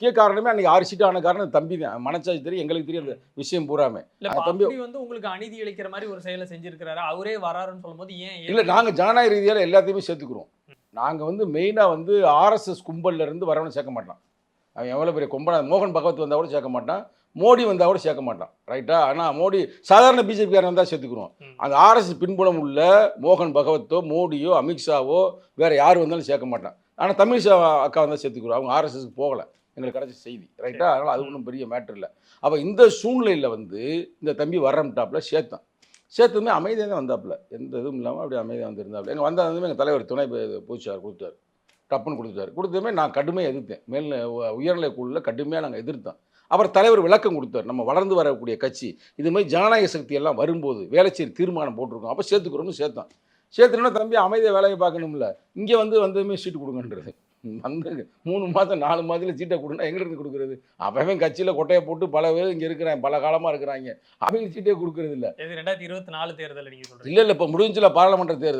முக்கிய காரணமே அன்னைக்கு ஆறு சீட்டு ஆன காரணம் தம்பி தான். மனச்சாட்சி தெரியும் எங்களுக்கு தெரியும் அந்த விஷயம் பூராமே. தம்பி- வந்து உங்களுக்கு அநீதி இழைக்கிற மாதிரி ஒரு செயலை செஞ்சிருக்கிறாரு? அவரே வராருன்னு சொல்லும்போது ஏன் இல்லை நாங்கள் ஜனநாயக ரீதியால் எல்லாத்தையுமே சேர்த்துக்கிறோம். நாங்கள் வந்து மெயினாக வந்து ஆர்எஸ்எஸ் கும்பல்ல இருந்து வரவனை சேர்க்க மாட்டான் அவன் எவ்வளோ பெரிய கும்பலா மோகன் பகவத் வந்தால் கூட சேர்க்க மாட்டான். மோடி வந்தால் கூட சேர்க்க மாட்டான். ரைட்டா ஆனால் மோடி சாதாரண பிஜேபிக்காரன் வந்தால் சேர்த்துக்கிறோம். அந்த ஆர்எஸ் பின்புலம் உள்ள மோகன் பகவத்தோ மோடியோ அமித்ஷாவோ வேற யார் வந்தாலும் சேர்க்க மாட்டான். ஆனால் தமிழிசா அக்கா வந்தால் சேர்த்துக்கிறோம். அவங்க ஆர்எஸ்எஸ்க்கு போகலை. எங்களுக்கு கிடைச்ச செய்தி ரைட்டா அதனால் அது ஒன்றும் பெரிய மேட்டர் இல்லை. அப்போ இந்த சூழ்நிலையில் வந்து இந்த தம்பி வர்றம்டாப்பில் சேர்த்தான் சேர்த்துமே அமைதியாக தான் வந்தாப்புல. எந்த இதுவும் இல்லாமல் அப்படியே அமைதியாக வந்திருந்தாப்புல. எங்கள் வந்தால் வந்து எங்கள் தலைவர் துணை பூச்சார் கொடுத்தாரு. டப்புன்னு கொடுத்தாரு. கொடுத்ததுமே நான் கடுமையாக எதிர்த்தேன். மேல் உயர்நிலை குழுவில் கடுமையாக நாங்கள் எதிர்த்தோம். அப்புறம் தலைவர் விளக்கம் கொடுத்தார். நம்ம வளர்ந்து வரக்கூடிய கட்சி இது மாதிரி ஜனநாயக சக்தி எல்லாம் வரும்போது வேலைச்சேரி தீர்மானம் போட்டிருக்கோம். அப்போ சேர்த்துக்கிறோம்னு சேர்த்தான் சேர்த்துனா தம்பி அமைதியாக வேலையை பார்க்கணும்ல. இங்கே வந்து வந்ததுமே சீட்டு கொடுங்கன்றது. வந்து மூணு மாதம் நாலு மாதத்துல சீட்டை கொடுனா எங்கிருந்து கொடுக்குறது? அவன் கட்சியில் கொட்டையை போட்டு பல பேர் இங்கே இருக்கிறாங்க பல காலமாக இருக்கிறாங்க. அவங்க சீட்டே கொடுக்கறது இல்லை. இது ரெண்டாயிரத்தி இருபத்தி நாலு தேர்தல் இல்லை இல்லை இப்போ முடிஞ்சில பாராளுமன்ற தேர்தல்.